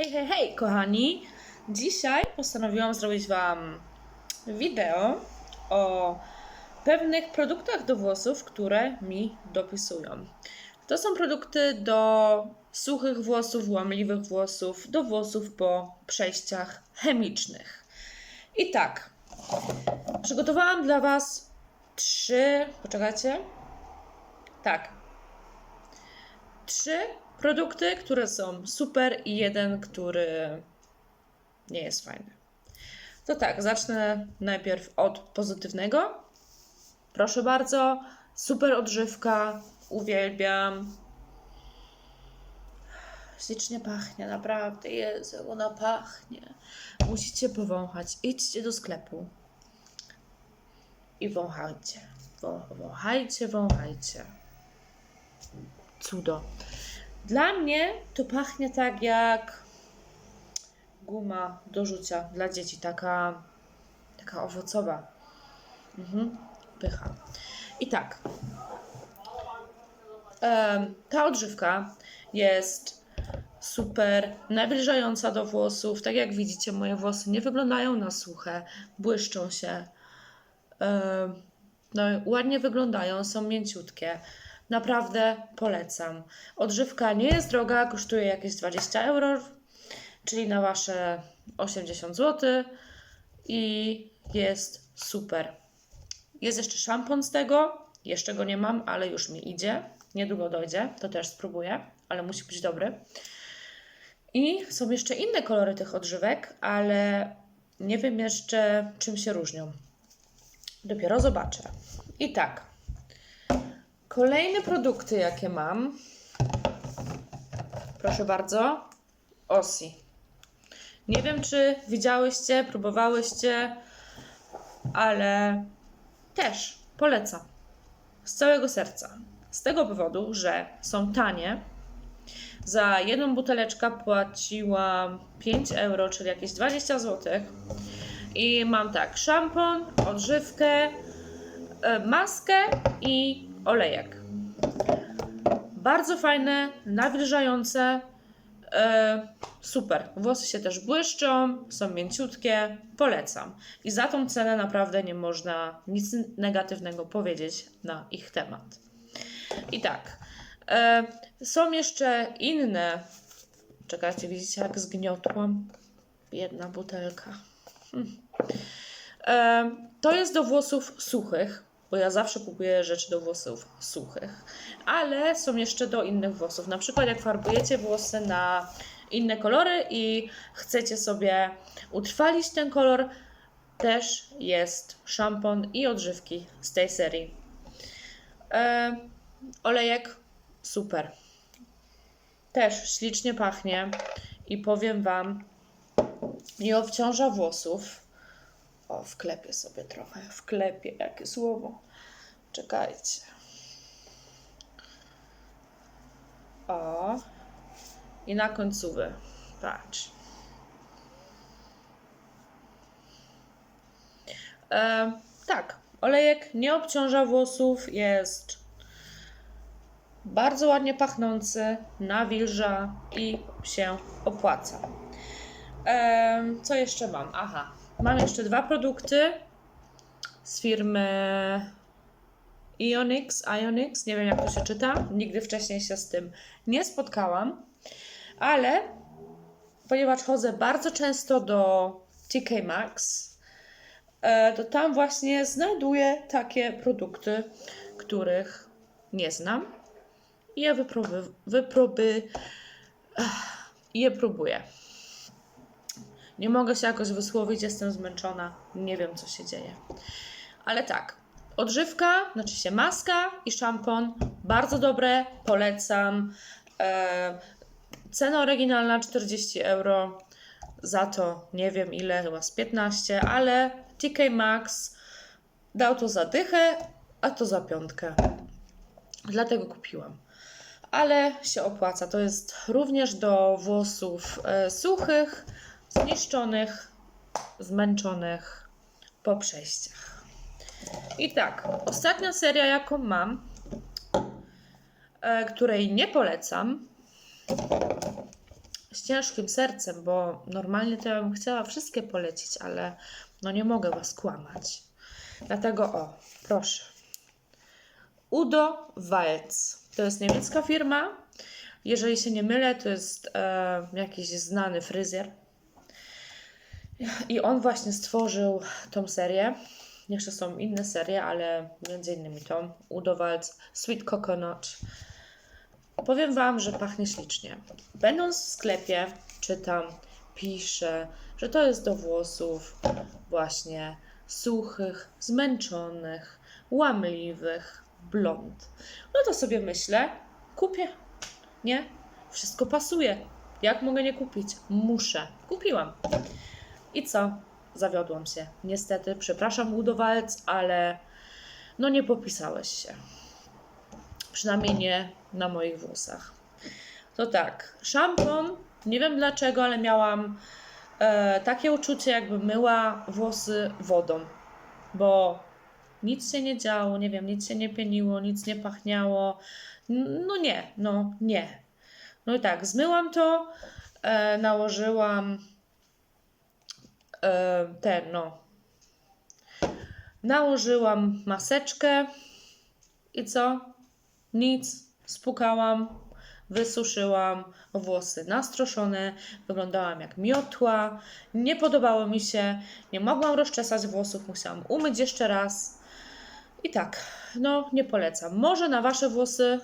Hej, hej, hej, kochani! Dzisiaj postanowiłam zrobić Wam wideo o pewnych produktach do włosów, które mi dopisują. To są produkty do suchych włosów, łamliwych włosów, do włosów po przejściach chemicznych. I tak, przygotowałam dla Was trzy. Poczekajcie. Tak, trzy produkty, które są super i jeden, który nie jest fajny. To tak, zacznę najpierw od pozytywnego. Proszę bardzo, super odżywka, uwielbiam. Ślicznie pachnie, naprawdę, Jezu, ona pachnie. Musicie powąchać, idźcie do sklepu i wąchajcie. Wą- Wąchajcie, wąchajcie. Cudo. Dla mnie to pachnie tak jak guma do rzucia dla dzieci, taka, taka owocowa. Mhm. Pycha. I tak. Ta odżywka jest super nawilżająca do włosów. Tak jak widzicie, moje włosy nie wyglądają na suche, błyszczą się. No, ładnie wyglądają, są mięciutkie. Naprawdę polecam. Odżywka nie jest droga, kosztuje jakieś 20 euro, czyli na wasze 80 zł i jest super. Jest jeszcze szampon z tego, jeszcze go nie mam, ale już mi idzie. Niedługo dojdzie, to też spróbuję, ale musi być dobry. I są jeszcze inne kolory tych odżywek, ale nie wiem jeszcze czym się różnią. Dopiero zobaczę. I tak, Kolejne produkty, jakie mam. Proszę bardzo. Osi. Nie wiem, czy widziałyście, próbowałyście, ale też polecam. Z całego serca. Z tego powodu, że są tanie. Za jedną buteleczkę płaciłam 5 euro, czyli jakieś 20 zł. I mam tak, szampon, odżywkę, e, maskę i olejek. Bardzo fajne, nawilżające. E, super. Włosy się też błyszczą, są mięciutkie. Polecam. I za tą cenę naprawdę nie można nic negatywnego powiedzieć na ich temat. I tak. E, są jeszcze inne. Czekajcie, widzicie jak zgniotłam? Jedna butelka. Hmm. E, to jest do włosów suchych bo ja zawsze kupuję rzeczy do włosów suchych. Ale są jeszcze do innych włosów. Na przykład jak farbujecie włosy na inne kolory i chcecie sobie utrwalić ten kolor, też jest szampon i odżywki z tej serii. E, olejek super. Też ślicznie pachnie i powiem Wam, nie obciąża włosów. O, wklepię sobie trochę. Wklepię, jakie słowo. Czekajcie. O. I na końcówę. Patrz. E, tak, olejek nie obciąża włosów, jest bardzo ładnie pachnący, nawilża i się opłaca. E, co jeszcze mam? Aha, Mam jeszcze dwa produkty z firmy Ionix, Ionix, nie wiem jak to się czyta, nigdy wcześniej się z tym nie spotkałam, ale ponieważ chodzę bardzo często do TK Maxx, e, to tam właśnie znajduję takie produkty, których nie znam. I je wypróby, wypróby, je próbuję. Nie mogę się jakoś wysłowić, jestem zmęczona, nie wiem co się dzieje. Ale tak, odżywka, znaczy się maska i szampon, bardzo dobre, polecam. E, cena oryginalna 40 euro, za to nie wiem ile, chyba z 15, ale TK Maxx dał to za dychę, a to za piątkę. Dlatego kupiłam. Ale się opłaca. To jest również do włosów e, suchych, zniszczonych, zmęczonych po przejściach. I tak, ostatnia seria, jaką mam, e, której nie polecam, z ciężkim sercem, bo normalnie to ja bym chciała wszystkie polecić, ale no nie mogę Was kłamać. Dlatego o, proszę. Udo Walz. To jest niemiecka firma. Jeżeli się nie mylę, to jest e, jakiś znany fryzjer. I on właśnie stworzył tą serię. Jeszcze są inne serie, ale między innymi tą Udo Walz Sweet Coconut. Powiem Wam, że pachnie ślicznie. Będąc w sklepie, czytam, piszę, że to jest do włosów właśnie suchych, zmęczonych, łamliwych, blond. No to sobie myślę, kupię. Nie? Wszystko pasuje. Jak mogę nie kupić? Muszę. Kupiłam. I co? Zawiodłam się. Niestety, przepraszam, Udowalc, ale no nie popisałeś się. Przynajmniej nie na moich włosach. To tak, szampon, nie wiem dlaczego, ale miałam e, takie uczucie, jakby myła włosy wodą, bo nic się nie działo, nie wiem, nic się nie pieniło, nic nie pachniało. No nie, no nie. No i tak, zmyłam to, e, nałożyłam ten, no. Nałożyłam maseczkę i co? Nic. Spukałam, wysuszyłam włosy nastroszone, wyglądałam jak miotła. Nie podobało mi się, nie mogłam rozczesać włosów, musiałam umyć jeszcze raz. I tak, no nie polecam. Może na wasze włosy,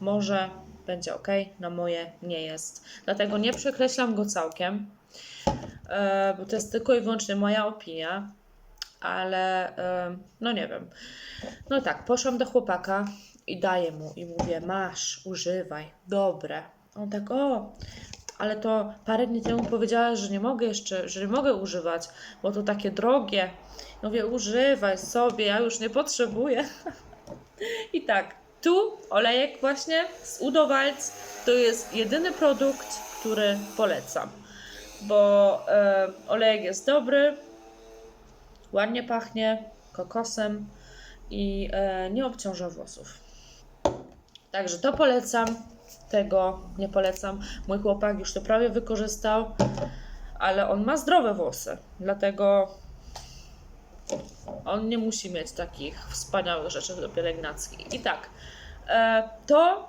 może będzie ok, na moje nie jest. Dlatego nie przekreślam go całkiem, e, bo to jest tylko i wyłącznie moja opinia. Ale e, no nie wiem. No tak, poszłam do chłopaka i daję mu i mówię, masz, używaj, dobre. On tak, o, ale to parę dni temu powiedziałaś, że nie mogę jeszcze, że nie mogę używać, bo to takie drogie. Ja Mówię, używaj sobie, ja już nie potrzebuję. I tak, tu olejek właśnie z Udo Walz to jest jedyny produkt, który polecam, bo e, olejek jest dobry, ładnie pachnie kokosem i e, nie obciąża włosów. Także to polecam, tego nie polecam. Mój chłopak już to prawie wykorzystał, ale on ma zdrowe włosy, dlatego on nie musi mieć takich wspaniałych rzeczy do pielęgnacji. I tak, e, to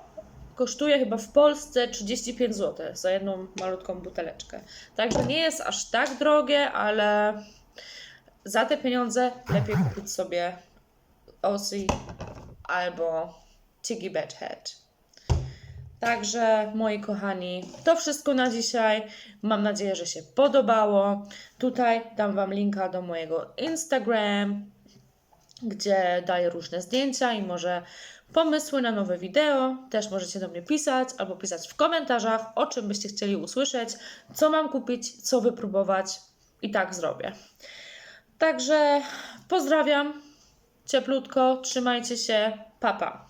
kosztuje chyba w Polsce 35 zł za jedną malutką buteleczkę. Także nie jest aż tak drogie, ale za te pieniądze lepiej kupić sobie Aussie albo Tiggy Bedhead. Także, moi kochani, to wszystko na dzisiaj. Mam nadzieję, że się podobało. Tutaj dam Wam linka do mojego Instagram, gdzie daję różne zdjęcia i może pomysły na nowe wideo. Też możecie do mnie pisać albo pisać w komentarzach, o czym byście chcieli usłyszeć, co mam kupić, co wypróbować i tak zrobię. Także pozdrawiam cieplutko, trzymajcie się, papa. Pa.